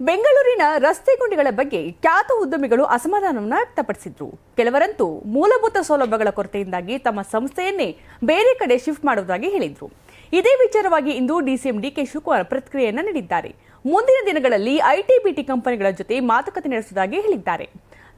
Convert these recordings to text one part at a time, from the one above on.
ಬೆಂಗಳೂರಿನ ರಸ್ತೆ ಗುಂಡಿಗಳ ಬಗ್ಗೆ ಖ್ಯಾತ ಉದ್ಯಮಿಗಳು ಅಸಮಾಧಾನವನ್ನ ವ್ಯಕ್ತಪಡಿಸಿದ್ರು. ಕೆಲವರಂತೂ ಮೂಲಭೂತ ಸೌಲಭ್ಯಗಳ ಕೊರತೆಯಿಂದಾಗಿ ತಮ್ಮ ಸಂಸ್ಥೆಯನ್ನೇ ಬೇರೆ ಕಡೆ ಶಿಫ್ಟ್ ಮಾಡುವುದಾಗಿ ಹೇಳಿದ್ರು. ಇದೇ ವಿಚಾರವಾಗಿ ಇಂದು ಡಿಸಿಎಂ ಡಿಕೆ ಶಿವಕುಮಾರ್ ಪ್ರತಿಕ್ರಿಯೆಯನ್ನ ನೀಡಿದ್ದಾರೆ. ಮುಂದಿನ ದಿನಗಳಲ್ಲಿ ಐಟಿ ಬಿಟಿ ಕಂಪನಿಗಳ ಜೊತೆ ಮಾತುಕತೆ ನಡೆಸುವುದಾಗಿ ಹೇಳಿದ್ದಾರೆ.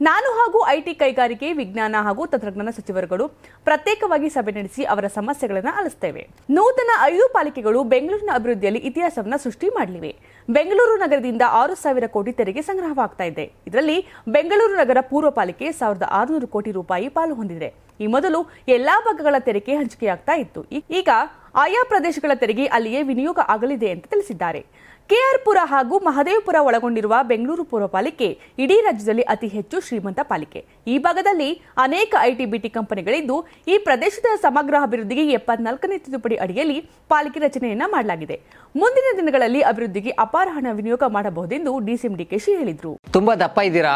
ನಾನು ಹಾಗೂ ಐಟಿ ಕೈಗಾರಿಕೆ ವಿಜ್ಞಾನ ಹಾಗೂ ತಂತ್ರಜ್ಞಾನ ಸಚಿವರುಗಳು ಪ್ರತ್ಯೇಕವಾಗಿ ಸಭೆ ನಡೆಸಿ ಅವರ ಸಮಸ್ಯೆಗಳನ್ನು ಆಲಿಸುತ್ತೇವೆ ನೂತನ ಐದು ಪಾಲಿಕೆಗಳು ಬೆಂಗಳೂರಿನ ಅಭಿವೃದ್ಧಿಯಲ್ಲಿ ಇತಿಹಾಸವನ್ನು ಸೃಷ್ಟಿ ಮಾಡಲಿವೆ. ಬೆಂಗಳೂರು ನಗರದಿಂದ ಆರು ಸಾವಿರ ಕೋಟಿ ತೆರಿಗೆ ಸಂಗ್ರಹವಾಗ್ತಾ ಇದೆ. ಇದರಲ್ಲಿ ಬೆಂಗಳೂರು ನಗರ ಪೂರ್ವ ಪಾಲಿಕೆ ಸಾವಿರದ ಆರುನೂರು ಕೋಟಿ ರೂಪಾಯಿ ಪಾಲು ಹೊಂದಿದೆ. ಈ ಮೊದಲು ಎಲ್ಲಾ ಭಾಗಗಳ ತೆರಿಗೆ ಹಂಚಿಕೆಯಾಗ್ತಾ ಇತ್ತು. ಈಗ ಆಯಾ ಪ್ರದೇಶಗಳ ತೆರಿಗೆ ಅಲ್ಲಿಯೇ ವಿನಿಯೋಗ ಆಗಲಿದೆ ಅಂತ ತಿಳಿಸಿದ್ದಾರೆ. ಕೆಆರ್ಪುರ ಹಾಗೂ ಮಹದೇವಪುರ ಒಳಗೊಂಡಿರುವ ಬೆಂಗಳೂರು ಪೂರ್ವ ಪಾಲಿಕೆ ಇಡೀ ರಾಜ್ಯದಲ್ಲಿ ಅತಿ ಹೆಚ್ಚು ಶ್ರೀಮಂತ ಪಾಲಿಕೆ. ಈ ಭಾಗದಲ್ಲಿ ಅನೇಕ ಐಟಿ ಬಿಟಿ ಕಂಪನಿಗಳಿದ್ದು, ಈ ಪ್ರದೇಶದ ಸಮಗ್ರ ಅಭಿವೃದ್ಧಿಗೆ ಎಪ್ಪತ್ನಾಲ್ಕನೇ ತಿದ್ದುಪಡಿ ಅಡಿಯಲ್ಲಿ ಪಾಲಿಕೆ ರಚನೆಯನ್ನ ಮಾಡಲಾಗಿದೆ. ಮುಂದಿನ ದಿನಗಳಲ್ಲಿ ಅಭಿವೃದ್ಧಿಗೆ ಅಪಾರ ಹಣ ವಿನಿಯೋಗ ಮಾಡಬಹುದೆಂದು ಡಿಸಿಎಂ ಡಿಕೆಶಿ ಹೇಳಿದರು. ತುಂಬಾ ದಪ್ಪ ಇದ್ದೀರಾ?